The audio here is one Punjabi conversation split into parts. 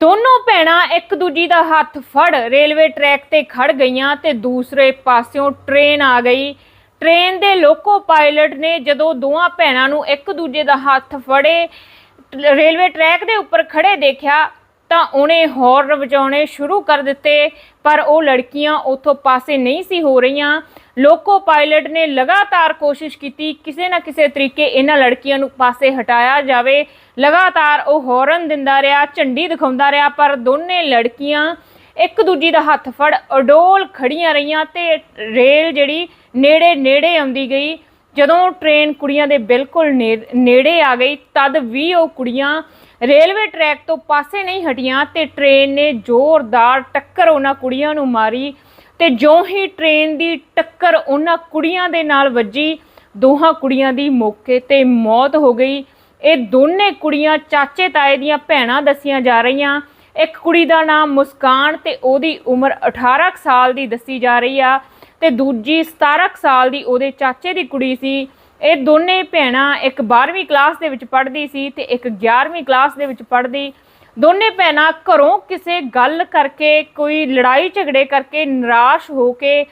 ਦੋਨੋਂ ਭੈਣਾਂ ਇੱਕ ਦੂਜੀ ਦਾ ਹੱਥ ਫੜ ਰੇਲਵੇ ਟਰੈਕ ਤੇ ਖੜ ਗਈਆਂ ਤੇ ਦੂਸਰੇ ਪਾਸਿਓਂ ਟ੍ਰੇਨ ਆ ਗਈ। ਟ੍ਰੇਨ ਦੇ ਲੋਕੋ ਪਾਇਲਟ ਨੇ ਜਦੋਂ ਦੋਵਾਂ ਭੈਣਾਂ ਨੂੰ ਇੱਕ ਦੂਜੇ ਦਾ ਹੱਥ ਫੜੇ, ਰੇਲਵੇ ਟਰੈਕ ਦੇ ਉੱਪਰ ਖੜੇ ਦੇਖਿਆ ਤਾਂ ਉਹਨੇ ਹੌਰਨ ਵਜਾਉਣੇ ਸ਼ੁਰੂ ਕਰ ਦਿੱਤੇ, ਪਰ ਉਹ ਲੜਕੀਆਂ ਉੱਥੋਂ ਪਾਸੇ ਨਹੀਂ ਸੀ ਹੋ ਰਹੀਆਂ। ਲੋਕੋ ਪਾਇਲਟ ਨੇ ਲਗਾਤਾਰ ਕੋਸ਼ਿਸ਼ ਕੀਤੀ ਕਿਸੇ ਨਾ ਕਿਸੇ ਤਰੀਕੇ ਇਹਨਾਂ ਲੜਕੀਆਂ ਨੂੰ ਪਾਸੇ ਹਟਾਇਆ ਜਾਵੇ। ਲਗਾਤਾਰ ਉਹ ਹੌਰਨ ਦਿੰਦਾ ਰਿਹਾ, ਝੰਡੀ ਦਿਖਾਉਂਦਾ ਰਿਹਾ, ਪਰ ਦੋਨੇ ਲੜਕੀਆਂ ਇੱਕ ਦੂਜੀ ਦਾ ਹੱਥ ਫੜ ਅਡੋਲ ਖੜੀਆਂ ਰਹੀਆਂ ਤੇ ਰੇਲ ਜਿਹੜੀ ਨੇੜੇ ਨੇੜੇ ਆਉਂਦੀ ਗਈ। ਜਦੋਂ ਟ੍ਰੇਨ ਕੁੜੀਆਂ ਦੇ ਬਿਲਕੁਲ ਨੇੜੇ ਆ ਗਈ, ਤਦ ਵੀ ਉਹ ਕੁੜੀਆਂ ਰੇਲਵੇ ਟਰੈਕ ਤੋਂ ਪਾਸੇ ਨਹੀਂ ਹਟੀਆਂ ਤੇ ਟ੍ਰੇਨ ਨੇ ਜ਼ੋਰਦਾਰ ਟੱਕਰ ਉਹਨਾਂ ਕੁੜੀਆਂ ਨੂੰ ਮਾਰੀ ਤੇ ਜੋ ਹੀ ਟ੍ਰੇਨ ਦੀ ਟੱਕਰ ਉਹਨਾਂ ਕੁੜੀਆਂ ਦੇ ਨਾਲ ਵੱਜੀ, ਦੋਹਾਂ ਕੁੜੀਆਂ ਦੀ ਮੌਕੇ ਤੇ ਮੌਤ ਹੋ ਗਈ। ਇਹ ਦੋਨੇ ਕੁੜੀਆਂ ਚਾਚੇ ਤਾਏ ਦੀਆਂ ਭੈਣਾਂ ਦੱਸੀਆਂ ਜਾ ਰਹੀਆਂ। ਇੱਕ ਕੁੜੀ ਦਾ ਨਾਮ ਮੁਸਕਾਨ ਤੇ ਉਹਦੀ ਉਮਰ 18 ਕੁ ਸਾਲ ਦੀ ਦੱਸੀ ਜਾ ਰਹੀ ਆ। ਤੇ ਦੂਜੀ 17 ਕੁ ਸਾਲ ਦੀ ਉਹਦੇ ਚਾਚੇ ਦੀ ਕੁੜੀ ਸੀ। ਇਹ ਦੋਨੇ ਭੈਣਾਂ ਇੱਕ 12ਵੀਂ ਕਲਾਸ ਦੇ ਵਿੱਚ ਪੜ੍ਹਦੀ ਸੀ ਤੇ ਇੱਕ 11ਵੀਂ ਕਲਾਸ ਦੇ ਵਿੱਚ ਪੜ੍ਹਦੀ। ਦੋਨੇ ਭੈਣਾਂ ਘਰੋਂ ਕਿਸੇ ਗੱਲ ਕਰਕੇ, ਕੋਈ ਲੜਾਈ ਝਗੜੇ ਕਰਕੇ ਨਿਰਾਸ਼ ਹੋ ਕੇ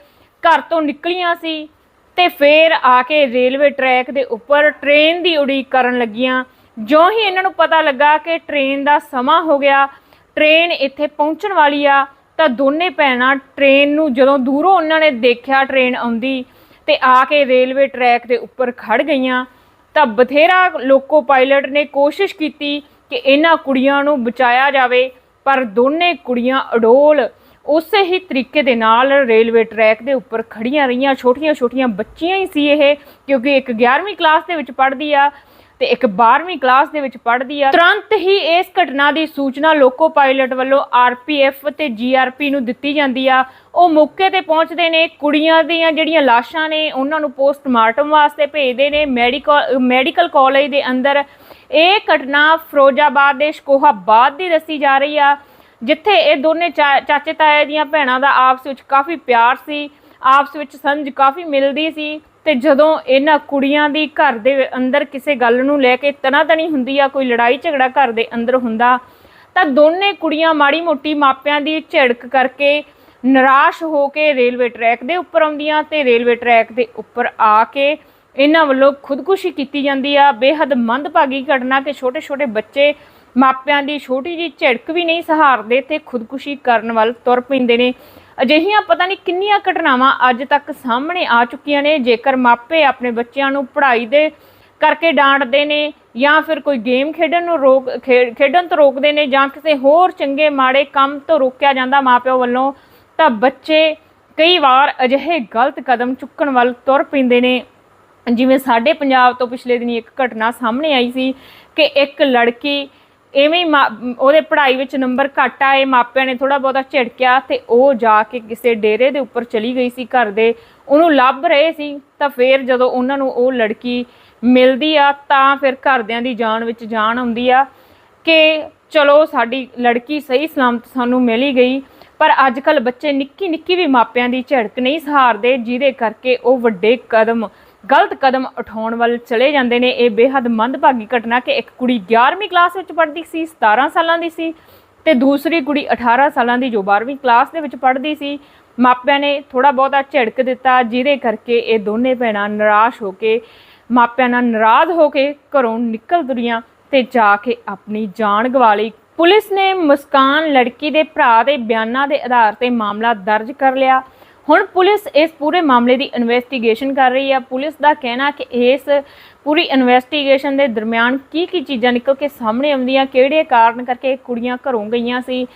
ਘਰ ਤੋਂ ਨਿਕਲੀਆਂ ਸੀ ਤੇ ਫੇਰ ਆ ਕੇ ਰੇਲਵੇ ਟਰੈਕ ਦੇ ਉੱਪਰ ਟ੍ਰੇਨ ਦੀ ਉਡੀਕ ਕਰਨ ਲੱਗੀਆਂ। ਜੋ ਹੀ ਇਹਨਾਂ ਨੂੰ ਪਤਾ ਲੱਗਾ ਕਿ ਟ੍ਰੇਨ ਦਾ ਸਮਾਂ ਹੋ ਗਿਆ, ਟ੍ਰੇਨ ਇੱਥੇ ਪਹੁੰਚਣ ਵਾਲੀ ਆ ਤਾਂ ਦੋਨੇ ਭੈਣਾਂ ਟ੍ਰੇਨ ਨੂੰ ਜਦੋਂ ਦੂਰੋਂ ਉਹਨਾਂ ਨੇ ਦੇਖਿਆ ਟ੍ਰੇਨ ਆਉਂਦੀ ਤੇ ਆ ਕੇ ਰੇਲਵੇ ਟਰੈਕ ਦੇ ਉੱਪਰ ਖੜ ਗਈਆਂ, ਤਾਂ ਬਥੇਰਾ ਲੋਕੋ ਪਾਇਲਟ ਨੇ ਕੋਸ਼ਿਸ਼ ਕੀਤੀ ਕਿ ਇਹਨਾਂ ਕੁੜੀਆਂ ਨੂੰ ਬਚਾਇਆ ਜਾਵੇ, ਪਰ ਦੋਨੇ ਕੁੜੀਆਂ ਅਡੋਲ। ਉਸੇ ਹੀ ਤਰੀਕੇ ਦੇ ਨਾਲ ਰੇਲਵੇ ਟਰੈਕ ਦੇ ਉੱਪਰ ਖੜੀਆਂ ਰਹੀਆਂ, ਛੋਟੀਆਂ-ਛੋਟੀਆਂ ਬੱਚੀਆਂ ਹੀ ਸੀ ਇਹ, ਕਿਉਂਕਿ ਇੱਕ 11ਵੀਂ ਕਲਾਸ ਦੇ ਵਿੱਚ ਪੜ੍ਹਦੀ ਆ ਤੇ ਇੱਕ 12ਵੀਂ ਕਲਾਸ ਦੇ ਵਿੱਚ ਪੜ੍ਹਦੀ ਆ। ਤੁਰੰਤ ਹੀ ਇਸ ਘਟਨਾ ਦੀ ਸੂਚਨਾ ਲੋਕੋ ਪਾਇਲਟ ਵੱਲੋਂ ਆਰਪੀਐਫ ਤੇ ਜੀਆਰਪੀ ਨੂੰ ਦਿੱਤੀ ਜਾਂਦੀ ਆ। ਉਹ ਮੌਕੇ ਤੇ ਪਹੁੰਚਦੇ ਨੇ, ਕੁੜੀਆਂ ਦੀਆਂ ਜਿਹੜੀਆਂ ਲਾਸ਼ਾਂ ਨੇ, ਉਹਨਾਂ ਨੂੰ ਪੋਸਟਮਾਰਟਮ ਵਾਸਤੇ ਭੇਜਦੇ ਨੇ ਮੈਡੀਕਲ ਮੈਡੀਕਲ ਕਾਲਜ ਦੇ ਅੰਦਰ। ਇਹ ਘਟਨਾ ਫਿਰੋਜ਼ਾਬਾਦ ਦੇ ਸ਼ਕੋਹਾਬਾਦ ਦੀ ਦੱਸੀ ਜਾ ਰਹੀ ਆ, ਜਿੱਥੇ ਇਹ ਦੋਨੇ ਚਾ- ਚਾਚੇ ਤਾਏ ਦੀਆਂ ਭੈਣਾਂ ਦਾ ਆਪਸ ਵਿੱਚ ਕਾਫੀ ਪਿਆਰ ਸੀ, ਆਪਸ ਵਿੱਚ ਸਮਝ ਕਾਫੀ ਮਿਲਦੀ ਸੀ। ਤੇ ਜਦੋਂ ਇਹਨਾਂ ਕੁੜੀਆਂ ਦੀ ਘਰ ਦੇ ਅੰਦਰ ਕਿਸੇ ਗੱਲ ਨੂੰ ਲੈ ਕੇ ਤਣੀ ਹੁੰਦੀ ਆ, ਕੋਈ ਲੜਾਈ ਝਗੜਾ ਘਰ ਦੇ ਅੰਦਰ ਹੁੰਦਾ, ਤਾਂ ਦੋਨੇ ਕੁੜੀਆਂ ਮਾੜੀ ਮੋਟੀ ਮਾਪਿਆਂ ਦੀ ਝਿੜਕ ਕਰਕੇ ਨਿਰਾਸ਼ ਹੋ ਕੇ ਰੇਲਵੇ ਟਰੈਕ ਦੇ ਉੱਪਰ ਆਉਂਦੀਆਂ ਤੇ ਰੇਲਵੇ ਟਰੈਕ ਦੇ ਉੱਪਰ ਆ ਕੇ ਇਹਨਾਂ ਵੱਲੋਂ ਖੁਦਕੁਸ਼ੀ ਕੀਤੀ ਜਾਂਦੀ ਆ। ਬੇਹੱਦ ਮੰਦਭਾਗੀ ਘਟਨਾ ਕਿ ਛੋਟੇ ਛੋਟੇ ਬੱਚੇ ਮਾਪਿਆਂ ਦੀ ਛੋਟੀ ਜੀ ਝਿੜਕ ਵੀ ਨਹੀਂ ਸਹਾਰਦੇ ਤੇ ਖੁਦਕੁਸ਼ੀ ਕਰਨ ਵੱਲ ਤੁਰ ਪੈਂਦੇ ਨੇ। ਅਜਿਹੀਆਂ ਪਤਾ ਨਹੀਂ ਕਿੰਨੀਆਂ ਘਟਨਾਵਾਂ ਅੱਜ ਤੱਕ ਸਾਹਮਣੇ ਆ ਚੁੱਕੀਆਂ ਨੇ। ਜੇਕਰ ਮਾਪੇ ਆਪਣੇ ਬੱਚਿਆਂ ਨੂੰ ਪੜ੍ਹਾਈ ਦੇ ਕਰਕੇ ਡਾਂਟਦੇ ਨੇ ਜਾਂ ਫਿਰ ਕੋਈ ਗੇਮ ਖੇਡਣ ਨੂੰ ਰੋਕ ਖੇ- ਖੇਡਣ ਤੋਂ ਰੋਕਦੇ ਨੇ ਜਾਂ ਕਿਸੇ ਹੋਰ ਚੰਗੇ ਮਾੜੇ ਕੰਮ ਤੋਂ ਰੋਕਿਆ ਜਾਂਦਾ ਮਾਪਿਆਂ ਵੱਲੋਂ, ਤਾਂ ਬੱਚੇ ਕਈ ਵਾਰ ਅਜਿਹੇ ਗਲਤ ਕਦਮ ਚੁੱਕਣ ਵੱਲ ਤੁਰ ਪੈਂਦੇ ਨੇ। ਜਿਵੇਂ ਸਾਡੇ ਪੰਜਾਬ ਤੋਂ ਪਿਛਲੇ ਦਿਨੀ ਇੱਕ ਘਟਨਾ ਸਾਹਮਣੇ ਆਈ ਸੀ ਕਿ ਇੱਕ ਲੜਕੀ ਐਵੇਂ ਹੀ ਮਾ- ਉਹਦੇ ਪੜ੍ਹਾਈ ਵਿੱਚ ਨੰਬਰ ਘੱਟ ਆਏ, ਮਾਪਿਆਂ ਨੇ ਥੋੜਾ ਬਹੁਤਾ ਝਿੜਕਿਆ ਤੇ ਉਹ ਜਾ ਕੇ ਕਿਸੇ ਡੇਰੇ ਦੇ ਉੱਪਰ ਚਲੀ ਗਈ ਸੀ ਘਰ ਦੇ। ਉਹਨੂੰ ਲੱਭ ਰਹੇ ਸੀ ਤਾਂ ਫਿਰ ਜਦੋਂ ਉਹਨਾਂ ਨੂੰ ਉਹ ਲੜਕੀ ਮਿਲਦੀ ਆ ਤਾਂ ਫਿਰ ਘਰਦਿਆਂ ਦੀ ਜਾਨ ਵਿੱਚ ਜਾਨ ਆਉਂਦੀ ਆ ਕਿ ਚਲੋ ਸਾਡੀ ਲੜਕੀ ਸਹੀ ਸਲਾਮਤ ਸਾਨੂੰ ਮਿਲੀ ਗਈ, ਪਰ ਅੱਜ ਕੱਲ ਬੱਚੇ ਨਿੱਕੀ ਨਿੱਕੀ ਵੀ ਮਾਪਿਆਂ ਦੀ ਝਿੜਕ ਨਹੀਂ ਸਹਾਰਦੇ, ਜਿਹਦੇ ਕਰਕੇ ਉਹ ਵੱਡੇ ਕਦਮ ਗਲਤ ਕਦਮ ਉਠਾਉਣ ਵੱਲ ਚਲੇ ਜਾਂਦੇ ਨੇ। ਇਹ ਬੇਹੱਦ ਮੰਦਭਾਗੀ ਘਟਨਾ ਕਿ ਇੱਕ ਕੁੜੀ 11ਵੀਂ ਕਲਾਸ ਵਿੱਚ ਪੜ੍ਹਦੀ ਸੀ 17 ਸਾਲਾਂ ਦੀ ਸੀ ਤੇ ਦੂਸਰੀ ਕੁੜੀ 18 ਸਾਲਾਂ ਦੀ ਜੋ 12ਵੀਂ ਕਲਾਸ ਦੇ ਵਿੱਚ ਪੜ੍ਹਦੀ ਸੀ। ਮਾਪਿਆਂ ਨੇ ਥੋੜਾ ਬਹੁਤਾ ਝਿੜਕ ਦਿੱਤਾ, ਜਿਹਦੇ ਕਰਕੇ ਇਹ ਦੋਨੇ ਭੈਣਾਂ ਨਿਰਾਸ਼ ਹੋ ਕੇ, ਮਾਪਿਆਂ ਨਾਲ ਨਾਰਾਜ਼ ਹੋ ਕੇ ਘਰੋਂ ਨਿਕਲ ਤੁਰੀਆਂ ਤੇ ਜਾ ਕੇ ਆਪਣੀ ਜਾਨ ਗਵਾ ਲਈ। ਪੁਲਿਸ ਨੇ ਮੁਸਕਾਨ ਲੜਕੀ ਦੇ ਭਰਾ ਦੇ ਬਿਆਨਾਂ ਦੇ ਆਧਾਰ ਤੇ ਮਾਮਲਾ ਦਰਜ ਕਰ ਲਿਆ। ਹੁਣ ਪੁਲਿਸ ਇਸ ਪੂਰੇ ਮਾਮਲੇ ਦੀ ਇਨਵੈਸਟੀਗੇਸ਼ਨ ਕਰ ਰਹੀ ਹੈ ਪੁਲਿਸ ਦਾ ਕਹਿਣਾ ਕਿ ਇਸ ਪੂਰੀ ਇਨਵੈਸਟੀਗੇਸ਼ਨ ਦੇ ਦਰਮਿਆਨ ਕੀ ਕੀ ਚੀਜ਼ਾਂ ਨਿਕਲ ਕੇ ਸਾਹਮਣੇ ਆਉਂਦੀਆਂ, ਕਿਹੜੇ ਕਾਰਨ ਕਰਕੇ ਕੁੜੀਆਂ ਘਰੋਂ ਗਈਆਂ ਸੀ,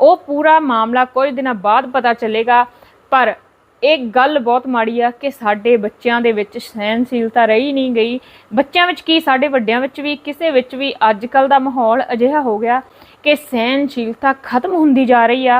ਉਹ ਪੂਰਾ ਮਾਮਲਾ ਕੁਝ ਦਿਨਾਂ ਬਾਅਦ ਪਤਾ ਚੱਲੇਗਾ। ਪਰ ਇਹ ਗੱਲ ਬਹੁਤ ਮਾੜੀ ਆ ਕਿ ਸਾਡੇ ਬੱਚਿਆਂ ਦੇ ਵਿੱਚ ਸਹਿਨਸ਼ੀਲਤਾ ਰਹੀ ਨਹੀਂ ਗਈ। ਬੱਚਿਆਂ ਵਿੱਚ ਕੀ, ਸਾਡੇ ਵੱਡਿਆਂ ਵਿੱਚ ਵੀ, ਕਿਸੇ ਵਿੱਚ ਵੀ ਅੱਜ ਕੱਲ ਦਾ ਮਾਹੌਲ ਅਜਿਹਾ ਹੋ ਗਿਆ ਕਿ ਸਹਿਨਸ਼ੀਲਤਾ ਖਤਮ ਹੁੰਦੀ ਜਾ ਰਹੀ ਆ।